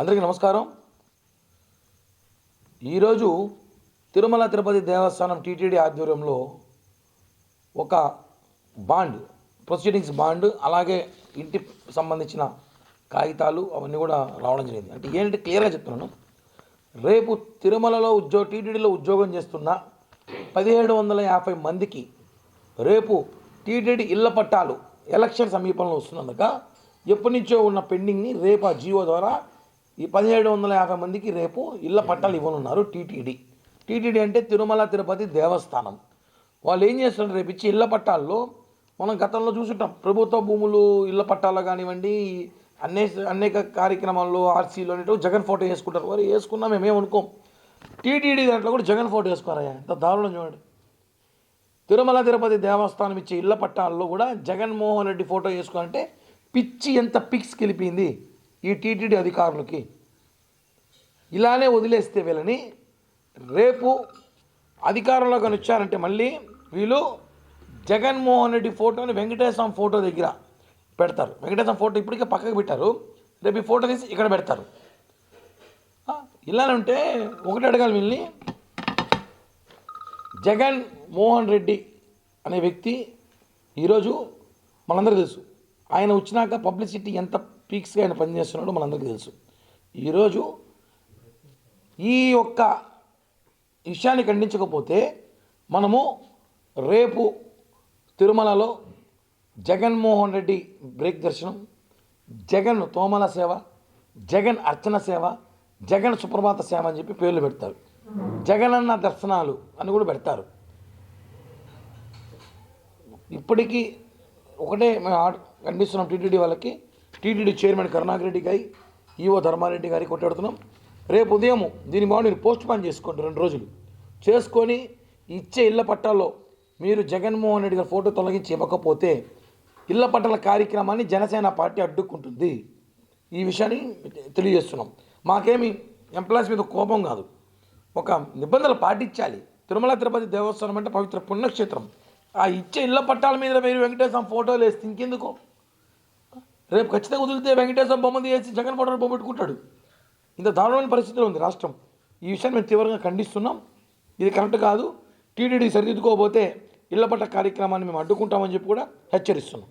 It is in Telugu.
అందరికీ నమస్కారం. ఈరోజు తిరుమల తిరుపతి దేవస్థానం టీటీడీ ఆధ్వర్యంలో ఒక బాండ్ ప్రొసీడింగ్స్ బాండ్ అలాగే ఇంటి సంబంధించిన కాగితాలు అవన్నీ కూడా రావడం జరిగింది. అంటే ఏంటంటే క్లియర్గా చెప్తున్నాను. రేపు తిరుమలలో ఉద్యోగ టీటీడీలో ఉద్యోగం చేస్తున్న పదిహేడు వందల యాభై మందికి రేపు టీటీడీ ఇళ్ళ పట్టాలు ఎలక్షన్ సమీపంలో వస్తున్నందుక ఎప్పటి నుంచో ఉన్న పెండింగ్ని రేపు ఆ జీవో ద్వారా ఈ పదిహేడు వందల యాభై మందికి రేపు ఇళ్ళ పట్టాలు ఇవ్వనున్నారు టీటీడీ. టీటీడీ అంటే తిరుమల తిరుపతి దేవస్థానం. వాళ్ళు ఏం చేస్తున్నారు రేపు? ఇచ్చి ఇళ్ళ పట్టాల్లో మనం గతంలో చూసుంటాం. ప్రభుత్వ భూములు ఇళ్ళ పట్టాలు కానివ్వండి అనే అనేక కార్యక్రమాల్లో ఆర్సీలో అనేటివి జగన్ ఫోటో వేసుకుంటారు. వారు వేసుకున్నా మేమేమనుకోం టీటీడీ దాంట్లో కూడా జగన్ ఫోటో వేసుకోరాయా? ఎంత దారుణం చూడండి. తిరుమల తిరుపతి దేవస్థానం ఇచ్చే ఇళ్ళ పట్టాల్లో కూడా జగన్మోహన్ రెడ్డి ఫోటో వేసుకోవాలంటే పిచ్చి ఎంత పిక్స్ గెలిపింది? ఈ టీటీడీ అధికారులకి. ఇలానే వదిలేస్తే వీళ్ళని రేపు అధికారంలో కానీ వచ్చారంటే మళ్ళీ వీళ్ళు జగన్మోహన్ రెడ్డి ఫోటోని వెంకటేశ్వర ఫోటో దగ్గర పెడతారు. వెంకటేశ్వర ఫోటో ఇప్పటికే పక్కకు పెట్టారు. రేపు ఈ ఫోటో తీసి ఇక్కడ పెడతారు. ఇలానే ఉంటే ఒకటి అడగాలి వీళ్ళని. జగన్ మోహన్ రెడ్డి అనే వ్యక్తి ఈరోజు మనందరూ తెలుసు. ఆయన వచ్చినాక పబ్లిసిటీ ఎంత పీక్స్గా ఆయన పనిచేస్తున్నాడు మనందరికీ తెలుసు. ఈరోజు ఈ యొక్క విషయాన్ని ఖండించకపోతే మనము రేపు తిరుమలలో జగన్మోహన్ రెడ్డి బ్రేక్ దర్శనం జగన్ తోమల సేవ జగన్ అర్చన సేవ జగన్ సుప్రభాత సేవ అని చెప్పి పేర్లు పెడతారు. జగనన్న దర్శనాలు అని కూడా పెడతారు. ఇప్పటికీ ఒకటే మేము ఖండిస్తున్నాం టీటీడీ వాళ్ళకి టీటీడీ చైర్మన్ కరుణాకర్ రెడ్డి గారి ఈవో ధర్మారెడ్డి గారికి కొట్టాడుతున్నాం రేపు ఉదయం దీని బాగా మీరు పోస్ట్ పాన్ చేసుకోండి రెండు రోజులు. చేసుకొని ఇచ్చే ఇళ్ళ పట్టాల్లో మీరు జగన్మోహన్ రెడ్డి గారి ఫోటో తొలగించి ఇవ్వకపోతే ఇళ్ళ పట్టాల కార్యక్రమాన్ని జనసేన పార్టీ అడ్డుకుంటుంది. ఈ విషయాన్ని తెలియజేస్తున్నాం. మాకేమి ఎంప్లాయీస్ మీద కోపం కాదు. ఒక నిబంధనలు పాటించాలి. తిరుమల తిరుపతి దేవస్థానం అంటే పవిత్ర పుణ్యక్షేత్రం. ఆ ఇచ్చే ఇళ్ళ పట్టాల మీద మీరు వెంకటేశ్వర ఫోటోలు వేస్తే ఇంకెందుకు? రేపు ఖచ్చితంగా వదిలితే వెంకటేశ్వర బొమ్మ తీసి జగన్ ఫోటోలు బొమ్మ పెట్టుకుంటాడు. ఇంత దారుణమైన పరిస్థితిలో ఉంది రాష్ట్రం. ఈ విషయాన్ని మేము తీవ్రంగా ఖండిస్తున్నాం. ఇది కరెక్ట్ కాదు. టీడీడీ సరిదిద్దుకోకపోతే ఇళ్ళ పట్ట కార్యక్రమాన్ని మేము అడ్డుకుంటామని చెప్పి కూడా హెచ్చరిస్తున్నాం.